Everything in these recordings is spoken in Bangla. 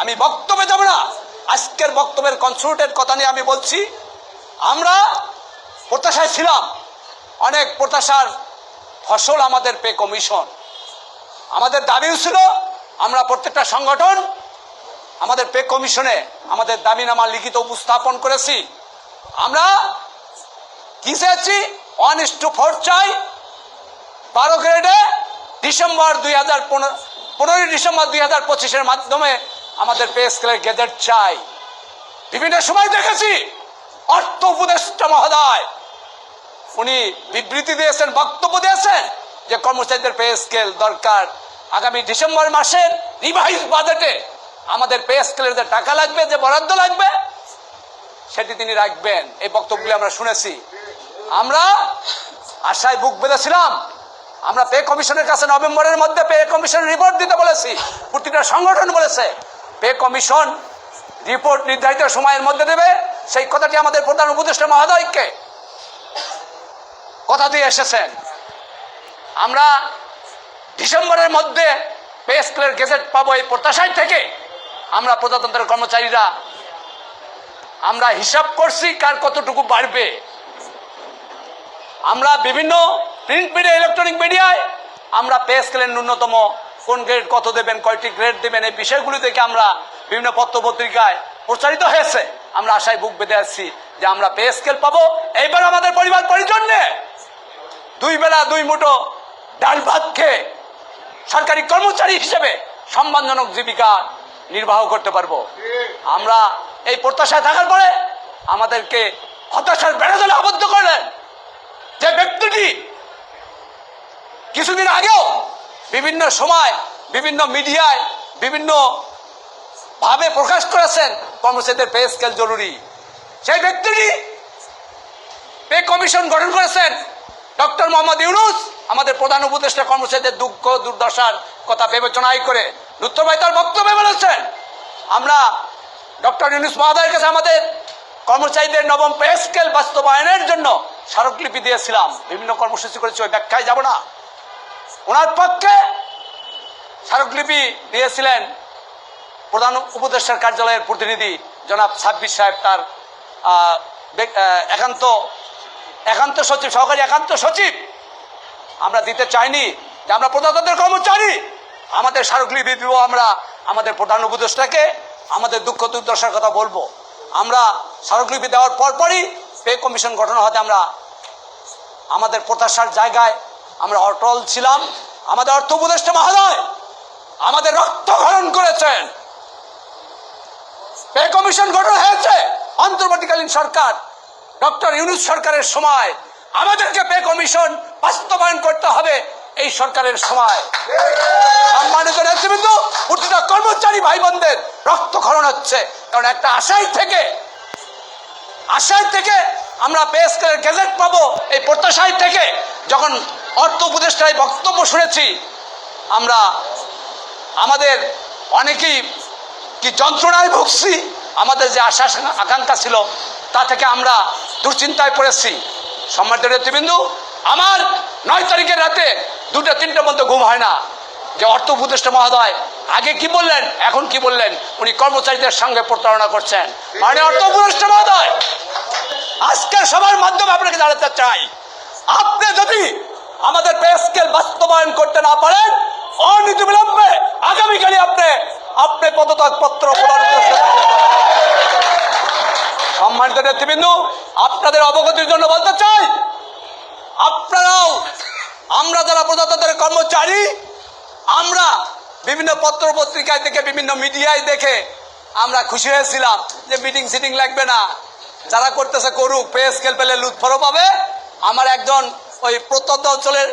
আমি বক্তব্যে যাব না। আজকের বক্তব্যের কনসুলেটের কথা নিয়ে আমি বলছি, আমরা প্রত্যাশায় ছিলাম, অনেক প্রত্যাশার ফসল আমাদের পে কমিশন আমাদের দাবিও ছিল, আমরা প্রত্যেকটা সংগঠন আমাদের পে কমিশনে আমাদের দাবিনামা লিখিত উপস্থাপন করেছি। আমরা কি চেয়েছি ওয়ান ইস টু ফোর চাই। বারো গ্রেডে ডিসেম্বর দুই হাজার পনেরো, পনেরোই ডিসেম্বর দুই হাজার পঁচিশের মাধ্যমে আমাদের পে স্কেলের গেজেট চাই। বিভিন্ন সময় দেখেছি, অর্থ উপদেষ্টা মহোদয়, উনি বিবৃতি দিয়েছেন, বক্তব্য দিয়েছেন যে কর্মচারীদের পে স্কেল দরকার। আগামী ডিসেম্বর মাসের রিভাইজ বাজেটে আমাদের পে স্কেলের যে টাকা লাগবে, যে বরাদ্দ লাগবে, সেটি তিনি রাখবেন। এই বক্তব্যগুলি আমরা শুনেছি। আমরা আশায় বুক বেঁধেছিলাম, আমরা পে কমিশনের কাছে নভেম্বরের মধ্যে পে কমিশন রিপোর্ট দিতে বলেছি, প্রতিটা সংগঠন বলেছে পে কমিশন রিপোর্ট নির্ধারিত সময়ের মধ্যে দেবে। সেই কথাটি আমাদের প্রধান উপদেষ্টা মহোদয়কে কথা দিয়ে এসেছেন। আমরা ডিসেম্বরের মধ্যে পে স্কেলের গেজেট পাবো এই প্রত্যাশায় থেকে আমরা প্রজাতন্ত্রের কর্মচারীরা। আমরা হিসাব করছি কার কতটুকু বাড়বে। আমরা বিভিন্ন প্রিন্ট মিডিয়া ইলেকট্রনিক মিডিয়ায় আমরা পে স্কেলের ন্যূনতম কোন গ্রেড কত দেবেন, কয়টি গ্রেড দেবেন, এই বিষয়গুলি থেকে আমরা বিভিন্ন পত্র পত্রিকায় প্রচারিত হয়েছে। আমরা আশায় বুক বেঁধে আসছি যে আমরা পে স্কেল পাবো। এইবার আমাদের পরিবার পরিজন্যে দুই বেলা দুই মুঠো ডাল ভাত খেয়ে সরকারি কর্মচারী হিসেবে সম্মানজনক জীবিকা নির্বাহ করতে পারব। আমরা এই প্রত্যাশায় থাকার পরে আমাদেরকে হতাশার বেড়াদলে আবদ্ধ করলেন যে ব্যক্তিটি কিছুদিন আগেও বিভিন্ন সময়, বিভিন্ন মিডিয়ায় বিভিন্ন ভাবে প্রকাশ করেছেন কর্মচারীদের পে স্কেল জরুরি। সেই ব্যক্তিটি পে কমিশন গঠন করেছেন ডক্টর মোহাম্মদ ইউনুস, আমাদের প্রধান উপদেষ্টা কর্মচারীদের দুঃখ, দুর্দশার কথা বিবেচনায় করে। লুত্তর ভাই তার বক্তব্যে বলেছেন, আমরা ডক্টর ইউনুস মহোদয়ের কাছে আমাদের কর্মচারীদের নবম পে স্কেল বাস্তবায়নের জন্য স্মারকলিপি দিয়েছিলাম। বিভিন্ন কর্মসূচি করেছি, ওই ব্যাখ্যায় যাব না। ওনার পক্ষে স্মারকলিপি দিয়েছিলেন প্রধান উপদেষ্টার কার্যালয়ের প্রতিনিধি জনাব সাব্বির সাহেব তার একান্ত একান্ত সচিব, সহকারী একান্ত সচিব। আমরা দিতে চাইনি, যে আমরা প্রজাতন্ত্রের কর্মচারী। আমাদের স্মারকলিপি দিব আমরা আমাদের প্রধান উপদেষ্টাকে, আমাদের দুঃখ দুর্দশার কথা বলব। আমরা স্মারকলিপি দেওয়ার পরপরই পে কমিশন গঠন হতে আমরা আমাদের প্রত্যাশার জায়গায় আমরা অটল ছিলাম। আমাদের অর্থ উপদেষ্টা মহোদয়, আমাদের রক্ত রক্তক্ষরণ করেছেন পে কমিশন গঠন হয়েছে। অন্তর্বর্তীকালীন সরকার, ডক্টর ইউনুস সরকারের সময়। আমাদেরকে পে কমিশন বাস্তবায়ন করতে হবে এই সরকারের সময়। সম্মানিত নেতৃবৃন্দ, প্রতিটা কর্মচারী ভাই বোনদের রক্তক্ষরণ হচ্ছে। কারণ একটা আশাই থেকে আশায় থেকে আমরা পে স্কেলের গেজেট পাবো। এই প্রত্যাশায় থেকে যখন অর্থ উপদেষ্টায় বক্তব্য শুনেছি। আমরা আমাদের অনেকেই কি যন্ত্রণায় ভুগছি, আমাদের যে আশা আকাঙ্ক্ষা ছিল, তা থেকে আমরা দুশ্চিন্তায় পড়েছি। সম্মানিত নেতৃবৃন্দু, আমার নয় তারিখের রাতে দুটো তিনটে মধ্যে ঘুম হয় না। যে অর্থ উপদেষ্টা মহোদয় আগে কি বললেন, এখন কি বললেন, উনি কর্মচারীদের সঙ্গে প্রতারণা করছেন। মানে অর্থ উপদেষ্টা মহোদয় আজকের সবার মাধ্যমে আপনাকে দাঁড়াতে চাই, আপনি যদি আমাদের পে স্কেল বাস্তবায়ন করতে না পারেন অনীতি বিলম্বে আগামীকালই আপনি আপনি পদত্যাগ পত্র প্রদান করতে সম্মানিত নেতৃবৃন্দ, আপনাদের অবগতির জন্য বলতে চাই, আপনারাও, আমরা যারা প্রজাতন্ত্রের কর্মচারী, আমরা বিভিন্ন পত্র পত্রিকায় থেকে বিভিন্ন মিডিয়ায় দেখে আমরা খুশি হয়েছিলাম যে মিটিং সিটিং লাগবে না। যারা করতেছে করুক পে স্কেল পেলে লুৎফরও পাবে। আমার একজন ওই প্রত্যন্ত অঞ্চলের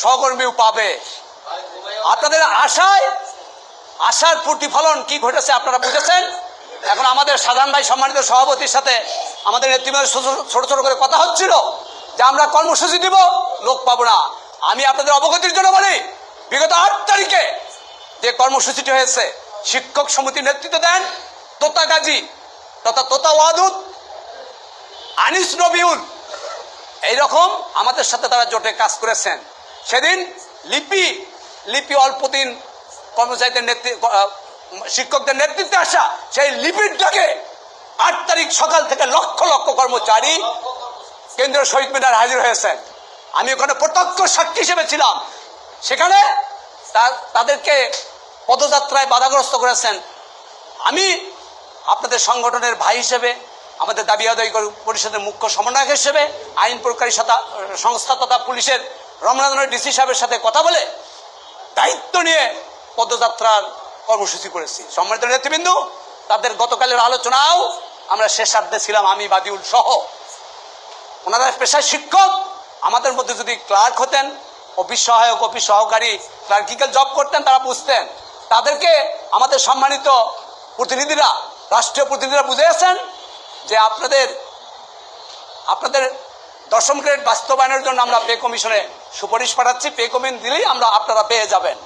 সহকর্মীও পাবে। আপনাদের আশায়, আশার প্রতিফলন কি ঘটেছে আপনারা বুঝেছেন? এখন আমাদের সাধারণ ভাই সম্মানিত সভাপতির সাথে আমাদের নেতৃত্বের ছোট ছোট করে কথা হচ্ছিল যে আমরা কর্মসূচি দিব, লোক পাবো না। আমি আপনাদের অবগতির জন্য বলি, বিগত আট তারিখে যে কর্মসূচিটি হয়েছে, শিক্ষক সমিতির নেতৃত্ব দেন তোতা গাজী তথা তোতা ওয়াদুদ, আনিস নবিউল এইরকম আমাদের সাথে তারা জোটে কাজ করেছেন। সেদিন লিপি লিপি অল্প দিন কর্মচারীদের নেতৃত্ব শিক্ষকদের নেতৃত্বে আসা সেই লিপিডটাকে আট তারিখ সকাল থেকে লক্ষ লক্ষ কর্মচারী কেন্দ্রীয় শহীদ মিনার হাজির হয়েছেন। আমি ওখানে প্রত্যক্ষ সাক্ষী হিসেবে ছিলাম। সেখানে তাদেরকে পদযাত্রায় বাধাগ্রস্ত করেছেন। আমি আপনাদের সংগঠনের ভাই হিসেবে আমাদের দাবি আদায় করি পরিষদের মুখ্য সমন্বয়ক হিসেবে, আইন প্রকারী সাথা- সংস্থা তথা পুলিশের রমনাথনের ডিসি সাহেবের সাথে কথা বলে দায়িত্ব নিয়ে পদযাত্রার কর্মসূচি করেছি। সম্মানিত নেতৃবৃন্দ, তাদের গতকালের আলোচনাও আমরা শেষার্ধে ছিলাম, আমি, বাদিউল সহ। ওনারা পেশায় শিক্ষক, আমাদের মধ্যে যদি ক্লার্ক হতেন, অফিস সহায়ক, অফিস সহকারী, ক্লার্কিক্যাল জব করতেন, তারা বুঝতেন। তাদেরকে আমাদের সম্মানিত প্রতিনিধিরা, রাষ্ট্রীয় প্রতিনিধিরা বুঝিয়েছেন যে আপনাদের আপনাদের দশম গ্রেড বাস্তবায়নের জন্য আমরা পে কমিশনে সুপারিশ পাঠাচ্ছি। পে কমিশন দিলেই আমরা আপনারা পেয়ে যাবেন।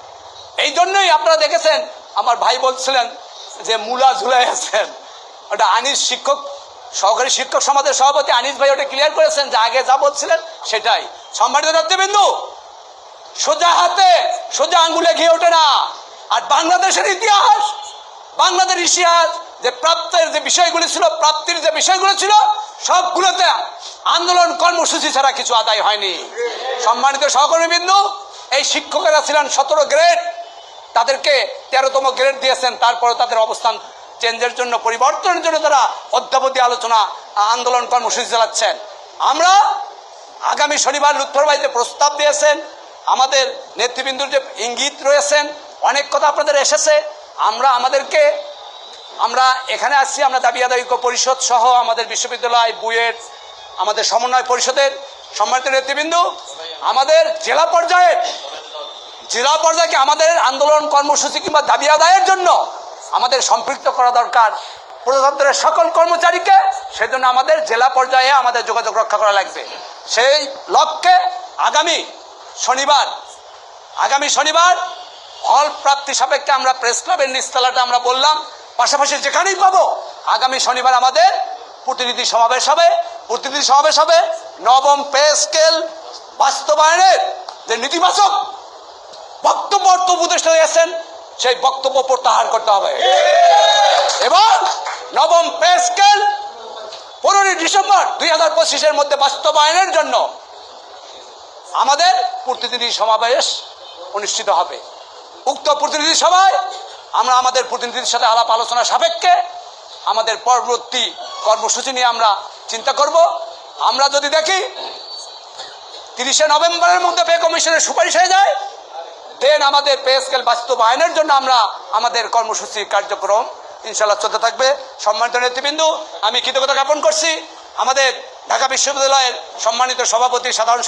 এই জন্যই আপনারা দেখেছেন, আমার ভাই বলছিলেন যে মূলা ঝুলাই আছেন। ওটা আনিস শিক্ষক, সহকারী শিক্ষক সমাজের সভাপতি আনিস ভাই ওটা ক্লিয়ার করেছেন যে আগে যা বলছিলেন সেটাই। সম্মানিত নেতৃবৃন্দু, সোজা হাতে, সোজা আঙ্গুলে ঘিয়ে ওঠে না। আর বাংলাদেশের ইতিহাস বাংলাদেশ ইতিহাস যে প্রাপ্তের যে বিষয়গুলি ছিল, প্রাপ্তির যে বিষয়গুলো ছিল, সবগুলোতে আন্দোলন কর্মসূচি ছাড়া কিছু আদায় হয়নি। সম্মানিত সহকর্মীবৃন্দ, এই শিক্ষকেরা ছিলেন সতেরো গ্রেড। তাদেরকে তেরোতম গ্রেড দিয়েছেন, তারপরে তাদের অবস্থান চেঞ্জের জন্য, পরিবর্তনের জন্য তারা অদ্যাবধি আলোচনা আন্দোলন কর্মসূচি চালাচ্ছেন। আমরা আগামী শনিবার লুৎফরবাইতে প্রস্তাব দিয়েছেন, আমাদের নেতৃবৃন্দুর যে ইঙ্গিত রয়েছেন, অনেক কথা আপনাদের এসেছে। আমরা আমাদেরকে আমরা এখানে আসছি, আমরা দাবি আদায় পরিষদ সহ আমাদের বিশ্ববিদ্যালয় বুয়েট আমাদের সমন্বয় পরিষদের সম্মানিত নেতৃবৃন্দ, আমাদের জেলা পর্যায়ে জেলা পর্যায়ে আমাদের আন্দোলন কর্মসূচি কিংবা দাবি আদায়ের জন্য আমাদের সম্পৃক্ত করা দরকার। প্রজাতন্ত্রের সকল কর্মচারীকে সেজন্য আমাদের জেলা পর্যায়ে আমাদের যোগাযোগ রক্ষা করা লাগবে। সেই লক্ষ্যে আগামী শনিবার আগামী শনিবার হল প্রাপ্তি সাপেক্ষে আমরা প্রেস ক্লাবের নিস্তালাটা আমরা বললাম। পাশাপাশি যেখানেই পাবো, আগামী শনিবার আমাদের প্রতিনিধি সমাবেশ হবে। প্রতিনিধি সমাবেশ হবে নবম পে স্কেল বাস্তবায়নের যে নেতিবাচক বক্তব্য অর্থ উপদেষ্টা দিয়েছেন সেই বক্তব্য প্রত্যাহার করতে হবে। এবং নবম পে স্কেল পনেরোই ডিসেম্বর দুই হাজার পঁচিশের মধ্যে বাস্তবায়নের জন্য আমাদের প্রতিনিধি সমাবেশ অনুষ্ঠিত হবে। উক্ত প্রতিনিধি সভায় আমরা আমাদের প্রতিনিধির সাথে আলাপ আলোচনা সাপেক্ষে আমাদের পরবর্তী কর্মসূচি নিয়ে আমরা চিন্তা করব। আমরা যদি দেখি তিরিশে নভেম্বরের মধ্যে পে কমিশনের সুপারিশ হয়ে যায় দেন আমাদের পে স্কেল বাস্তবায়নের জন্য আমরা আমাদের কর্মসূচি কার্যক্রম ইনশাল্লাহ চলতে থাকবে। সম্মানিত নেতৃবৃন্দ, আমি কৃতজ্ঞতা জ্ঞাপন করছি। আমাদের ঢাকা বিশ্ববিদ্যালয়ের সম্মানিত সভাপতি সাধারণ